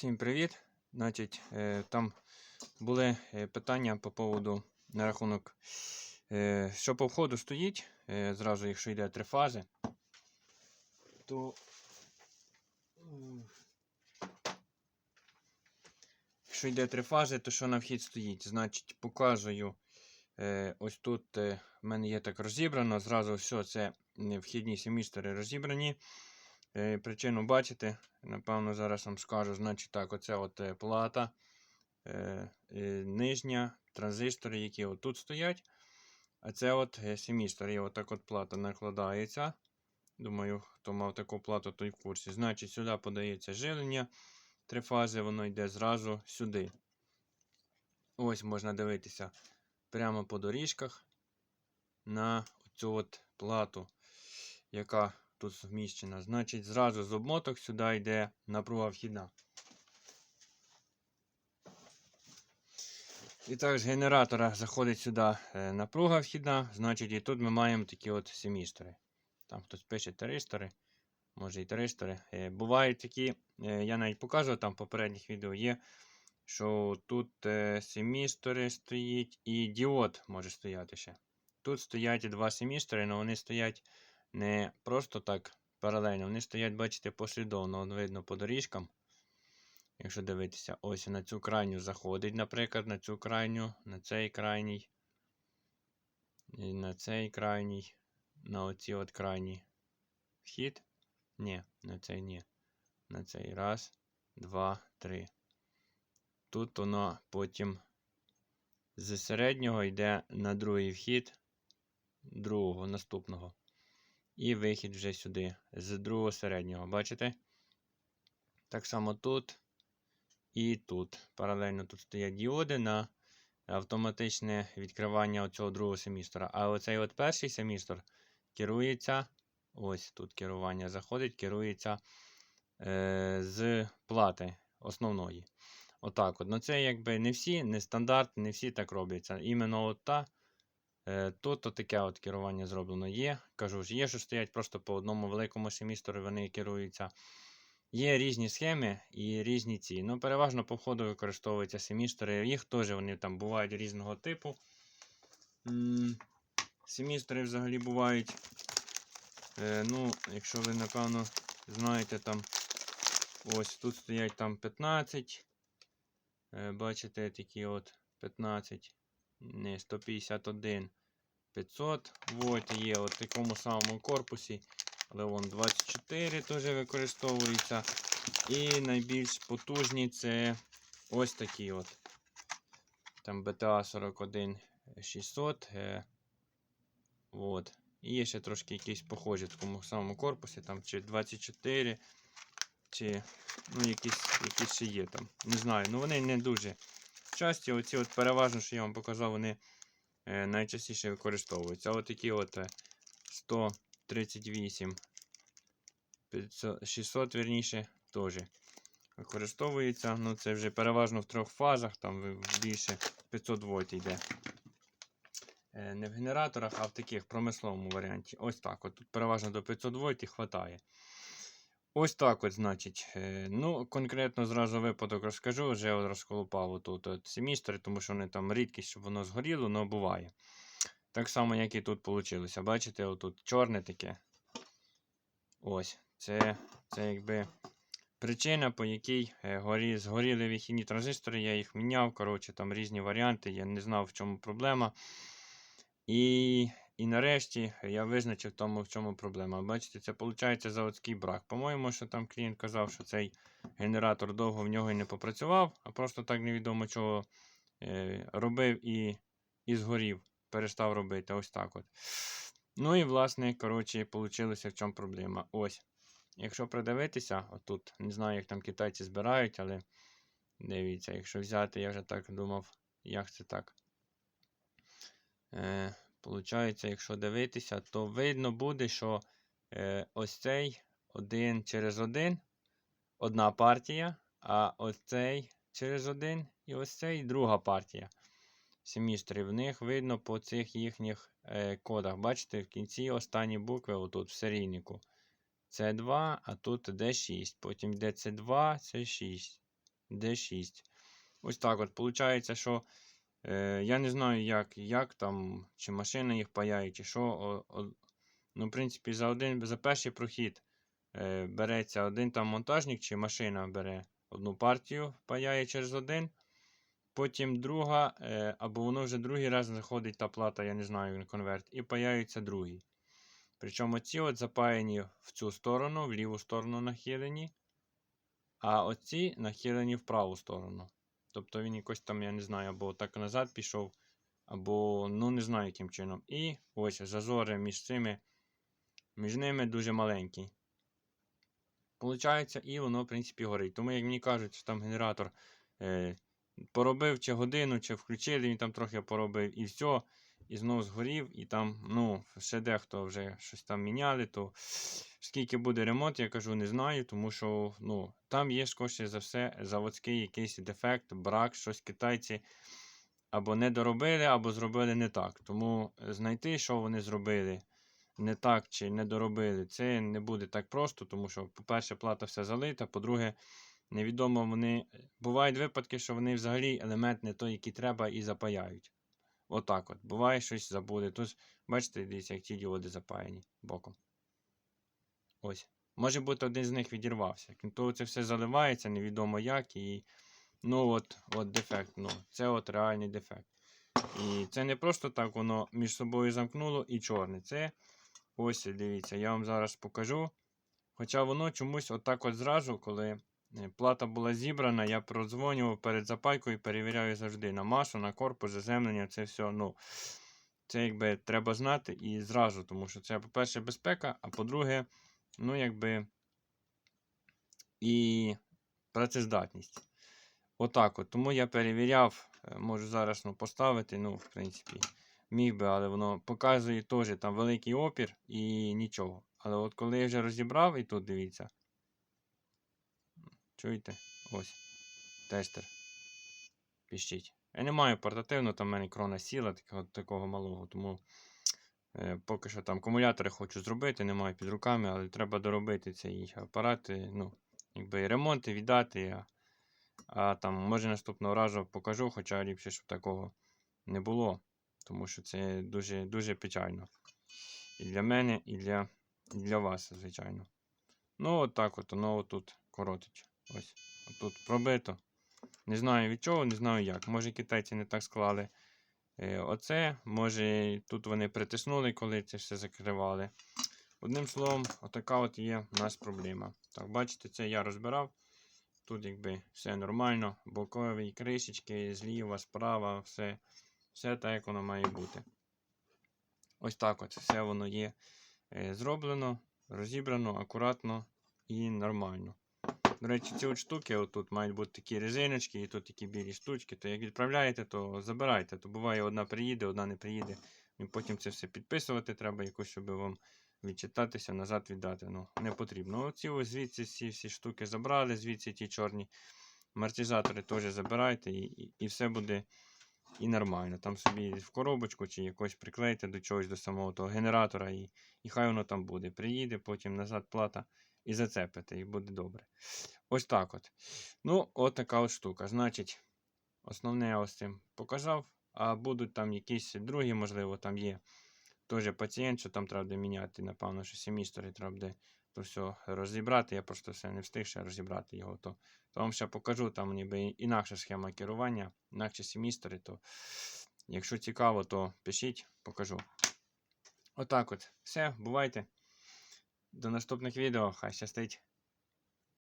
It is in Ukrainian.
Всім привіт. Значить, е, там були е, питання по поводу на рахунок, е, що по входу стоїть. Зразу, якщо йде три фази, то якщо йде три фази, то що на вхід стоїть? Значить, показую. Ось тут в мене є так розібрано. Зразу все це вхідні семістери розібрані. Е, Причину бачите, напевно, зараз вам скажу. Значить, так, оце от е, плата, е, нижня, транзистори, які отут стоять. А це от семістор. І отак от плата накладається. Думаю, хто мав таку плату, той в курсі. Значить, сюди подається живлення. Три фази, воно йде зразу сюди. Ось можна дивитися прямо по доріжках на цю от плату, яка тут вміщена. Значить, зразу з обмоток сюди йде напруга вхідна. І так, з генератора заходить сюди е, напруга вхідна, значить, і тут ми маємо такі от семістори. Там хтось пише теристори, може і теристори. Е, Бувають такі, е, я навіть показував там в попередніх відео є, що тут семістори стоїть і діод може стояти ще. Тут стоять два семістори, але вони стоять не просто так паралельно, вони стоять, бачите, послідовно, От видно по доріжкам. Якщо дивитися, ось на цю крайню заходить, наприклад, на цю крайню, на цей крайній, і на цей крайній, на оці от крайні вхід. Ні, на цей ні. На цей раз, два, три. Тут воно потім з середнього йде на другий вхід другого наступного. І вихід вже сюди, з другого середнього. Бачите? Так само тут і тут. Паралельно тут стоять діоди на автоматичне відкривання оцього другого семістора. А оцей от перший семістр керується. Ось тут керування заходить, керується е, з плати основної. Отак от. Ну це якби не всі, не стандарт, не всі так робляться. Іменно от та. Е, Тут таке от керування зроблено є. Кажу ж, є, що стоять просто по одному великому семістору, вони керуються. Є різні схеми і різні ці. Ну, переважно по входу використовуються семістори. Їх теж вони там бувають різного типу. Семістори взагалі бувають. Е, ну, якщо ви, напевно, знаєте, там ось тут стоять там 15. Е, бачите, такі от 15 не 151 500 вольт є в такому самому корпусі. Але вон 24 теж використовується. І найбільш потужні це ось такі от. Там BTA 41600. Е, от. І є ще трошки якісь похожі в такому самому корпусі, там чи 24, чи ну, якісь, якісь ще є там. Не знаю, ну вони не дуже часті. Оці от переважно, що я вам показав, вони е, найчастіше використовуються. А такі от е, 138 500, 600, верніше, теж використовується. Ну, це вже переважно в трьох фазах, там більше 500 вольт йде. Е, Не в генераторах, а в таких промисловому варіанті. Ось так. От тут переважно до 500 вольт і хватає. Ось так от, значить. Е, Ну, конкретно зразу випадок розкажу, вже от розколупав отут от семістри, тому що вони там рідкість, щоб воно згоріло, але буває. Так само, як і тут вийшло. Бачите, отут чорне таке. Ось. Це, це якби причина, по якій е, горі, згоріли вихідні транзистори, я їх міняв. Коротше, там різні варіанти, я не знав, в чому проблема. І, і нарешті я визначив тому, в чому проблема. Бачите, це виходить заводський брак. По-моєму, що там клієнт казав, що цей генератор довго в нього і не попрацював, а просто так невідомо чого е, робив і, і згорів. Перестав робити. Ось так от. Ну і, власне, коротше, вийшло в чому проблема. Ось. Якщо придивитися, отут, не знаю, як там китайці збирають, але дивіться, якщо взяти, я вже так думав, як це так. Е, Получається, якщо дивитися, то видно буде, що е, ось цей один через один одна партія, а ось цей через один і ось цей друга партія. Семістрів. В них видно по цих їхніх е, кодах. Бачите, в кінці останні букви, отут в серійнику. Це 2, а тут D6. Потім йде це 2, це 6. D6. Ось так от. Получається, що е, я не знаю, як, як там, чи машина їх паяє, чи що. О, о, ну, в принципі, за один, за перший прохід е, береться один там монтажник, чи машина бере одну партію, паяє через один. Потім друга, е, або воно вже другий раз заходить та плата, я не знаю, на конверт, і паяється другий. Причому ці от запаяні в цю сторону, в ліву сторону нахилені, а оці нахилені в праву сторону. Тобто він якось там, я не знаю, або так назад пішов, або ну не знаю яким чином. І ось зазори між цими, між ними дуже маленькі. Получається, і воно, в принципі, горить. Тому, як мені кажуть, що там генератор е, поробив чи годину, чи включили, він там трохи поробив і все. І знову згорів, і там, ну, ще дехто вже щось там міняли, то скільки буде ремонт, я кажу, не знаю, тому що ну, там є скоріше за все заводський якийсь дефект, брак, щось китайці або не доробили, або зробили не так. Тому знайти, що вони зробили не так чи не доробили, це не буде так просто, тому що, по-перше, плата все залита, по-друге, невідомо вони. Бувають випадки, що вони взагалі елемент не той, який треба, і запаяють. Отак от. Буває щось забуде. Тут, бачите, дивіться, як ті діоди запаяні боком. Ось. Може бути, один з них відірвався. То це все заливається, невідомо як. І. Ну, от, от дефект. Ну, Це от реальний дефект. І це не просто так воно між собою замкнуло і чорне. Це ось, дивіться, я вам зараз покажу. Хоча воно чомусь отак от зразу, коли плата була зібрана, я продзвонював перед запайкою і перевіряю завжди на масу, на корпус, заземлення, це все. ну, Це якби треба знати і зразу, тому що це, по-перше, безпека, а по-друге, ну, якби і працездатність. Отак от. Тому я перевіряв, е, можу зараз ну, поставити, ну, в принципі, міг би, але воно показує теж там великий опір і нічого. Але от коли я вже розібрав, і тут дивіться. Чуєте? Ось. Тестер. Піщить. Я не маю портативну, там в мене крона сіла, такого, такого малого, тому е, поки що там акумулятори хочу зробити, не маю під руками, але треба доробити цей апарат. е, Ну, якби і ремонт і віддати. А, а там, може, наступного разу покажу, хоча ліпше, щоб такого не було. Тому що це дуже дуже печально. І для мене, і для, і для вас, звичайно. Ну, от так от, воно тут коротить. Ось. Тут пробито. Не знаю від чого, не знаю як. Може китайці не так склали е, оце. Може тут вони притиснули, коли це все закривали. Одним словом, отака от є у нас проблема. Так, бачите, це я розбирав. Тут якби все нормально. Бокові кришечки, зліва, справа, все, все так, як воно має бути. Ось так от все воно є е, зроблено, розібрано, акуратно і нормально. До речі, ці от штуки, отут мають бути такі резиночки, і тут такі білі штучки. То як відправляєте, то забирайте. То буває, одна приїде, одна не приїде. І потім це все підписувати треба, якось, щоб вам відчитатися, назад віддати. Ну, не потрібно. Оці ось звідси всі всі штуки забрали, звідси ті чорні амортизатори теж забирайте, і, і, і все буде і нормально. Там собі в коробочку чи якось приклейте до чогось, до самого того генератора, і, і хай воно там буде. Приїде, потім назад плата і зацепите, і буде добре. Ось так от. Ну, от така от штука. Значить, основне я ось цим показав. А будуть там якісь другі, можливо, там є теж пацієнт, що там треба буде міняти, напевно, що семістори треба буде то все розібрати. Я просто все не встиг ще розібрати його. То, то вам ще покажу, там ніби інакша схема керування, інакші семістори, то якщо цікаво, то пишіть, покажу. Отак от. Все, бувайте. До наступних відео. Хай щастить.